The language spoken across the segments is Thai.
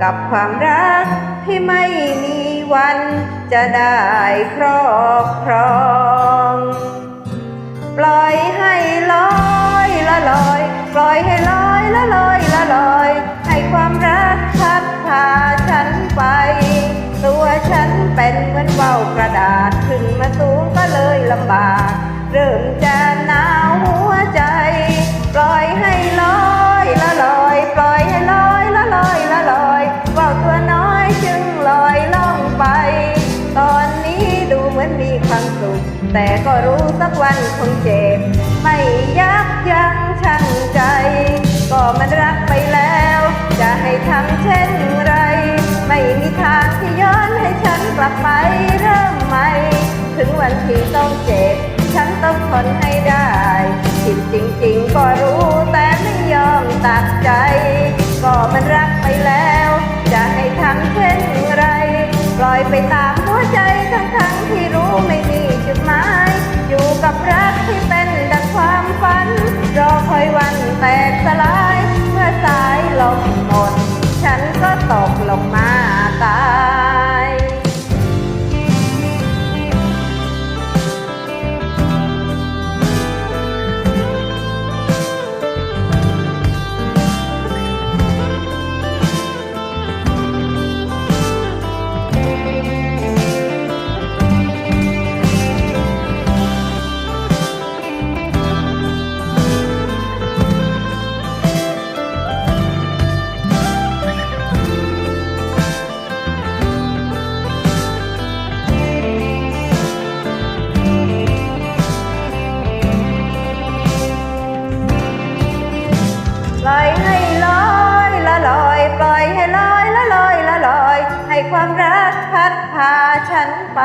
กับความรักที่ไม่มีวันจะได้ครอบครอง ปล่อยให้ลอยละลอย ปล่อยให้ลอยละลอยละลอย ให้ความรักพัดพาฉันไป ตัวฉันเป็นเหมือนเบากระดาษขึ้นมาสูงก็เลยลำบาก เริ่มจะ มือนมีความสุข แต่ก็รู้สักวันคงเจ็บ ไม่ยับยั้งชั่งใจ ก็มันรักไปแล้ว จะให้ทำเช่นไร ไม่มีทางที่ย้อนให้ฉันกลับไปเริ่มใหม่ ถึงวันที่ต้องเจ็บ ฉันต้องทนให้ได้ผิดจริงๆ ก็รู้แต่ไม่ยอมตัดใจ ตกลงมาตา ปล่อยให้ลอยละลอย ปล่อยให้ลอยละลอยละลอย ให้ความรักพัดพาฉันไป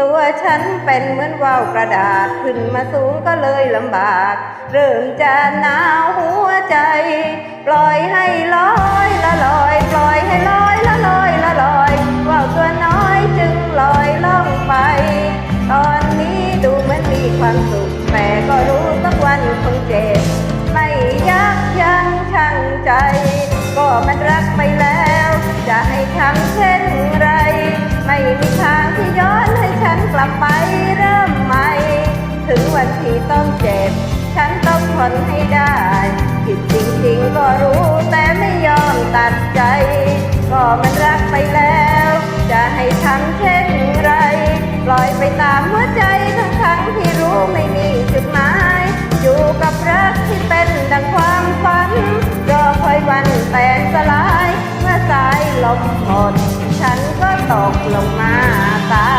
ตัวฉันเป็นเหมือนว่าวกระดาษขึ้นมาสูงก็เลยลำบาก เริ่มจะหนาวหัวใจ ปล่อยให้ลอยละลอย ปล่อยให้ลอยละลอยละลอย ใจ ก็มันรักไปแล้ว จะให้ทำเช่นไร ไม่มีทางที่ย้อนให้ฉันกลับไปเริ่มใหม่ ถึงวันที่ต้องเจ็บ ฉันต้องทนให้ได้ผิดจริงๆก็รู้แต่ไม่ยอมตัดใจ ก็มันรักไปแล้ว จะให้ทำเช่นไร ปล่อยไปตามหัวใจทั้งๆที่รู้ไม่มีจุดหมายอยู่กับรักที่เป็นดังความฝัน อยวันแตกสลาย เมื่อสายลมหมดฉันก็ตกลงมาตาย